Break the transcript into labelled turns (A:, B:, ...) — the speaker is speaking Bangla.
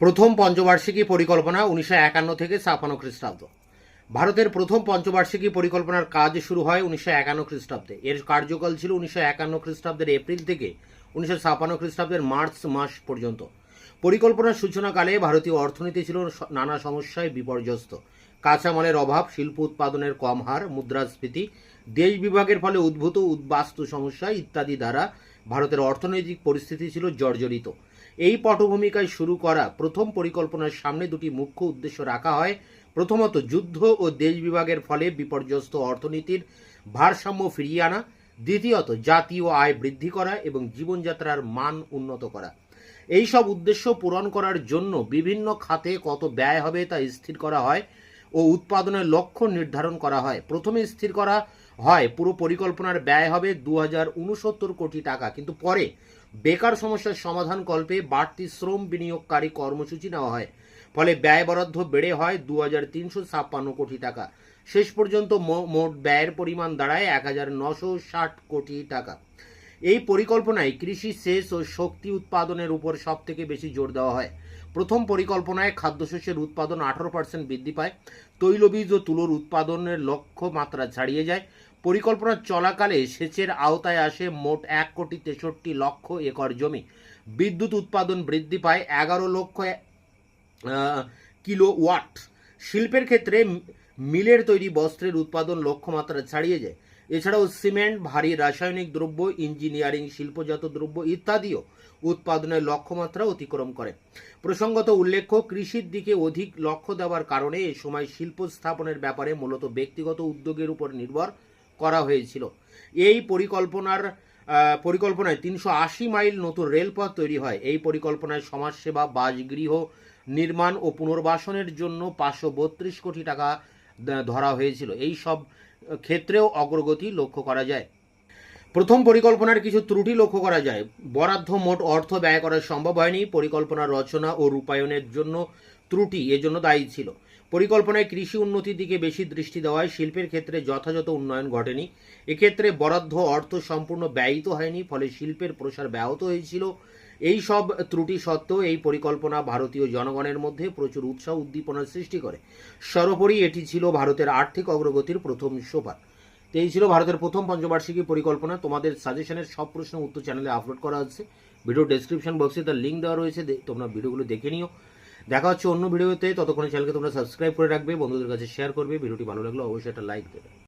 A: প্রথম পঞ্চবার্ষিকী পরিকল্পনা উনিশশো একান্ন থেকে ছাপান্ন খ্রিস্টাব্দ। ভারতের প্রথম পঞ্চবার্ষিকী পরিকল্পনার কাজ শুরু হয় উনিশশো একান্ন খ্রিস্টাব্দে। এর কার্যকাল ছিল উনিশশো একান্ন খ্রিস্টাব্দের এপ্রিল থেকে উনিশশো ছাপান্ন খ্রিস্টাব্দের মার্চ মাস পর্যন্ত। পরিকল্পনার সূচনাকালে ভারতীয় অর্থনীতি ছিল নানা সমস্যায় বিপর্যস্ত। কাঁচামালের অভাব, শিল্প উৎপাদনের কম হার, মুদ্রাস্ফীতি, দেশ বিভাগের ফলে উদ্ভূত উদ্বাস্তু সমস্যা ইত্যাদি দ্বারা ভারতের অর্থনৈতিক পরিস্থিতি ছিল জর্জরিত। এই পটভূমিকায় শুরু করা প্রথম পরিকল্পনার সামনে দুটি মুখ্য উদ্দেশ্য রাখা হয়। প্রথমত, যুদ্ধ ও দেশ বিভাগের ফলে বিপর্যস্ত অর্থনীতির ভারসাম্য ফিরিয়ে আনা। দ্বিতীয়ত, জাতীয় আয় বৃদ্ধি করা এবং জীবনযাত্রার মান উন্নত করা। এই সব উদ্দেশ্য পূরণ করার জন্য বিভিন্ন খাতে কত ব্যয় হবে তা স্থির করা হয় ও উৎপাদনের লক্ষ্য নির্ধারণ করা হয়। প্রথমে স্থির করা হয়, পুরো পরিকল্পনার ব্যয় হবে দু হাজার উনসত্তর কোটি টাকা। কিন্তু পরে বেকার সমস্যার সমাধান কল্পে বাড়তি শ্রম বিনিয়োগকারী কর্মসূচি নেওয়া হয়। ফলে ব্যয় বরাদ্দ বেড়ে হয় দু ছাপ্পান্ন কোটি টাকা। শেষ পর্যন্ত মোট ব্যয়ের পরিমাণ দাঁড়ায় এক হাজার নশো ষাট কোটি টাকা। এই পরিকল্পনায় কৃষি সেচ ও শক্তি উৎপাদনের উপর সব থেকে বেশি জোর দেওয়া হয়। প্রথম পরিকল্পনায় খাদ্যশস্যের উৎপাদন আঠারো পার্সেন্ট বৃদ্ধি পায়, তৈলবীজ ও তুলোর উৎপাদনের লক্ষ্য মাত্রা ছাড়িয়ে যায়। পরিকল্পনা চলাকালে সেচের আওতায় আসে মোট এক কোটি তেষট্টি লক্ষ একর জমি। বিদ্যুৎ উৎপাদন বৃদ্ধি পায় এগারো লক্ষ কিলো ওয়াট শিল্পের ক্ষেত্রে মিলের তৈরি বস্ত্রের উৎপাদন লক্ষ্যমাত্রা ছাড়িয়ে যায়। এছাড়াও সিমেন্ট, ভারী রাসায়নিক দ্রব্য, ইঞ্জিনিয়ারিং শিল্পজাত দ্রব্য ইত্যাদিও উৎপাদনের লক্ষ্যমাত্রা অতিক্রম করে। প্রসঙ্গত উল্লেখ্য, কৃষির দিকে অধিক লক্ষ্য দেওয়ার কারণে এ সময় শিল্প স্থাপনের ব্যাপারে মূলত ব্যক্তিগত উদ্যোগের উপর নির্ভর করা হয়েছিল। এই পরিকল্পনার পরিকল্পনায় তিনশো আশি মাইল নতুন রেলপথ তৈরি হয়। এই পরিকল্পনায় সমাজসেবা, বাসগৃহ নির্মাণ ও পুনর্বাসনের জন্য পাঁচশো বত্রিশ কোটি টাকা ধরা হয়েছিল। এই সব ক্ষেত্রেও অগ্রগতি লক্ষ্য করা যায়। প্রথম পরিকল্পনার কিছু ত্রুটি লক্ষ্য করা যায়। বরাদ্দ মোট অর্থ ব্যয় করা সম্ভব হয়নি। পরিকল্পনা রচনা ও রূপায়ণের জন্য ত্রুটি এজন্য দায়ী ছিল। পরিকল্পনায় কৃষি উন্নতির দিকে বেশি দৃষ্টি দেওয়ায় শিল্পের ক্ষেত্রে যথাযথ উন্নয়ন ঘটেনি। এক্ষেত্রে বরাদ্দ অর্থ সম্পূর্ণ ব্যয়িত হয়নি, ফলে শিল্পের প্রসার ব্যাহত হয়েছিল। এই সব ত্রুটি সত্ত্বেও এই পরিকল্পনা ভারতীয় জনগণের মধ্যে প্রচুর উৎসাহ উদ্দীপনার সৃষ্টি করে। সর্বোপরি এটি ছিল ভারতের আর্থিক অগ্রগতির প্রথম সোপান। তো এই ছিল ভারতের প্রথম পঞ্চবার্ষিকী পরিকল্পনা। তোমাদের সাজেশনের সব প্রশ্ন উত্তর চ্যানেলে আপলোড করা হচ্ছে ভিডিও ডেসক্রিপশন বক্সে তার লিঙ্ক দেওয়া রয়েছে। তোমরা ভিডিওগুলো দেখে নিও। দেখা হচ্ছে অন্য ভিডিওতে। ততক্ষণে চ্যানেলকে তোমরা সাবস্ক্রাইব করে রাখবে। বন্ধুদের কাছে শেয়ার করবে। ভিডিওটি ভালো লাগলে অবশ্যই একটা লাইক দেবে।